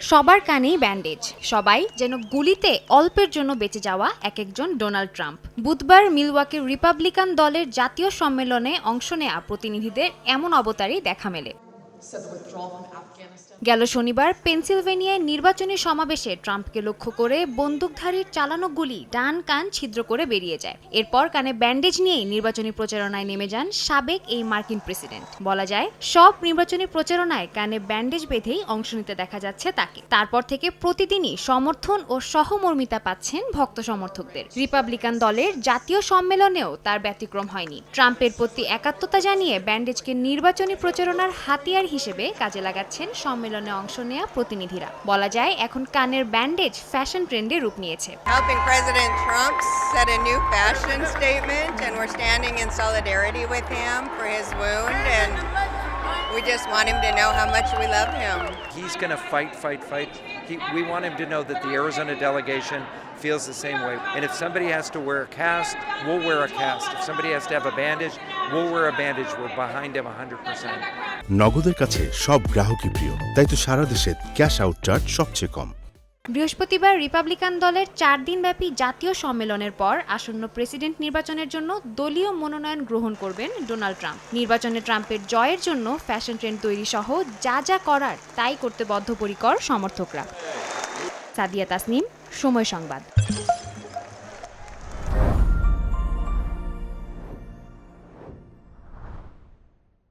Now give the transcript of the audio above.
সবার কানেই ব্যান্ডেজ সবাই যেন গুলিতে অল্পের জন্য বেঁচে যাওয়া এক একজন ডোনাল্ড ট্রাম্প। বুধবার মিলওয়াকের রিপাবলিকান দলের জাতীয় সম্মেলনে অংশ নেয়া প্রতিনিধিদের এমন অবতারই দেখা মেলে। গেল শনিবার পেনসিলভেনিয়ায় নির্বাচনী সমাবেশে ট্রাম্পকে লক্ষ্য করে বন্দুকধারীর চালানো গুলি ডান কান ছিদ্র করে বেরিয়ে যায়। এরপর কানে ব্যান্ডেজ নিয়েই নির্বাচনী প্রচারণায় নেমে যান সাবেক এই মার্কিন প্রেসিডেন্ট। বলা যায়, সব নির্বাচনী প্রচারণায় কানে ব্যান্ডেজ বেঁধেই অংশ নিতে দেখা যাচ্ছে তাকে। তারপর থেকে প্রতিদিনই সমর্থন ও সহমর্মিতা পাচ্ছেন ভক্ত সমর্থকদের। রিপাবলিকান দলের জাতীয় সম্মেলনেও তার ব্যতিক্রম হয়নি। ট্রাম্পের প্রতি একাত্মতা জানিয়ে ব্যান্ডেজকে নির্বাচনী প্রচারণার হাতিয়ার ব্যান্ডেজার হিসেবে কাজে লাগাচ্ছেন সম্মেলনে অংশ নেওয়া প্রতিনিধিরা। বলা যায়, এখন কানের ব্যান্ডেজ ফ্যাশন ট্রেন্ডে রূপ নিয়েছে। Trump fashion statement we just want him to know how much we love him. He's going to fight, fight, fight. He, we want him to know that the Arizona delegation feels the same way. And if somebody has to wear a cast, we'll wear a cast. If somebody has to have a bandage, we'll wear a bandage. We're behind him 100%. নগদের কাছে সব গ্রাহকই প্রিয় তাই তো সারা দেশে cash out charge সবচেয়ে কম বৃহস্পতিবার রিপাবলিকান দলের চার দিনব্যাপী জাতীয় সম্মেলনের পর আসন্ন প্রেসিডেন্ট নির্বাচনের জন্য দলীয় মনোনয়ন গ্রহণ করবেন ডোনাল্ড ট্রাম্প। নির্বাচনে ট্রাম্পের জয়ের জন্য ফ্যাশন ট্রেন্ড তৈরি সহ যা যা করার তাই করতে বদ্ধপরিকর সমর্থকরা। সাদিয়া তাসনিম, সময় সংবাদ।